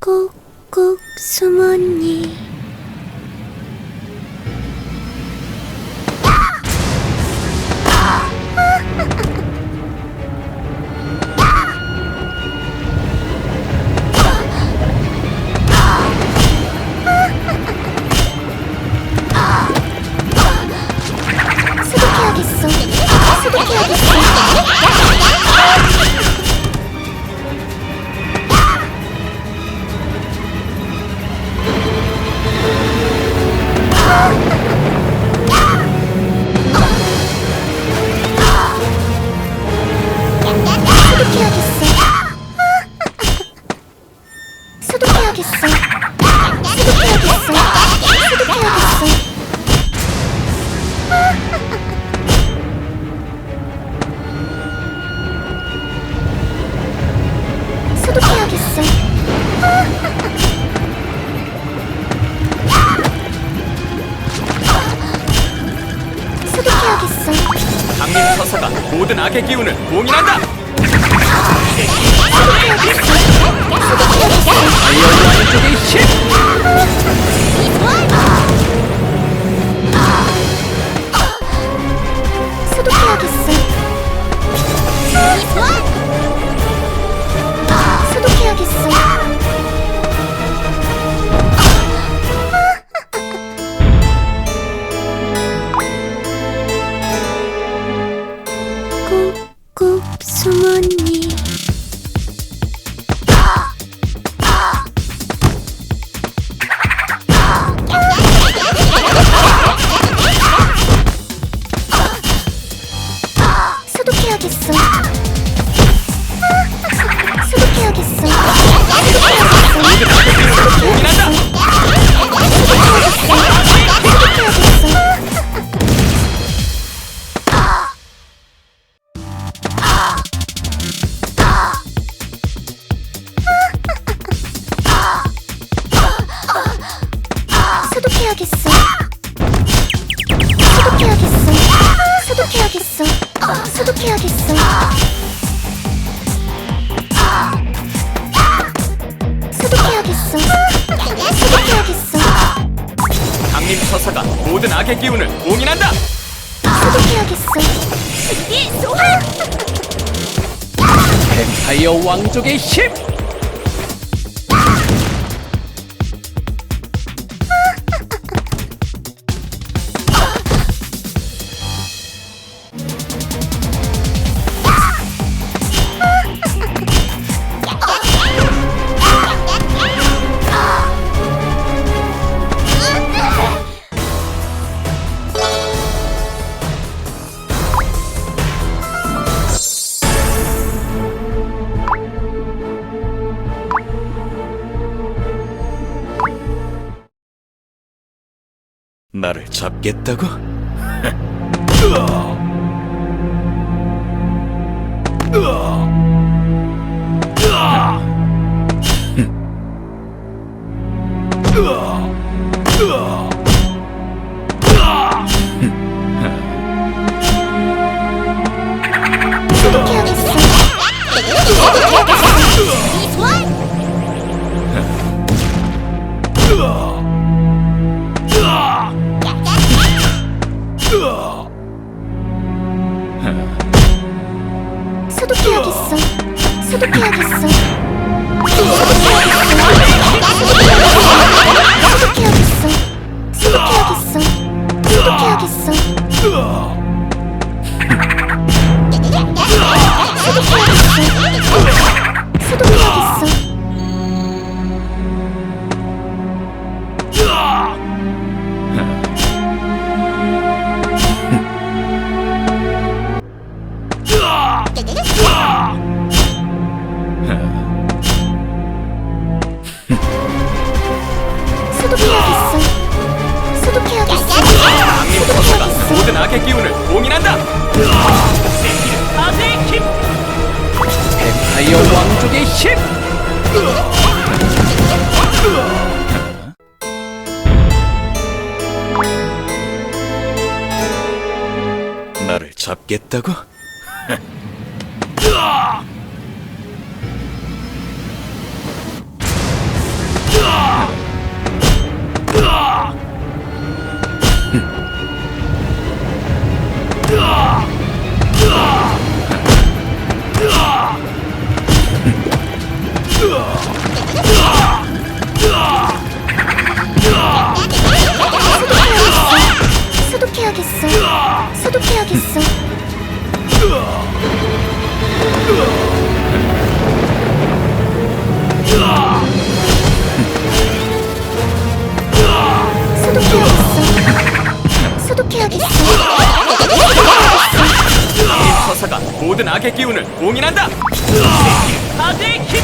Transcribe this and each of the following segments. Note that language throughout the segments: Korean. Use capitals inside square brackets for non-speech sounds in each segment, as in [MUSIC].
꾹꾹 숨었니? 천사가 모든 악의 기운을 봉인한다! 아이언 쪽의 힘! 모든 악의 기운을 봉인한다! 소독해야겠어. 준비, 소환! 뱀파이어 왕족의 힘! 나를 잡겠다고? 으아! 모든 악의 기운을 봉인한다! 뱀파이어 왕족의 힘! 나를 잡겠다고? [LAUGHS] 소독해야겠어. 이 서사가 모든 악의 기운을 봉인한다. 악의 힘.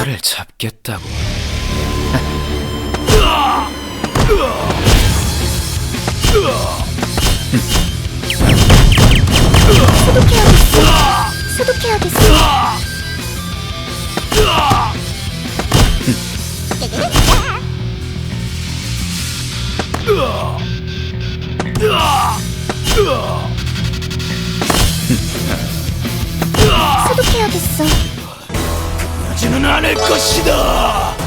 나를 잡겠다고. 소독해야겠어. 소독해야겠어. 소독해야겠어. 사라지지는 않을 것이다.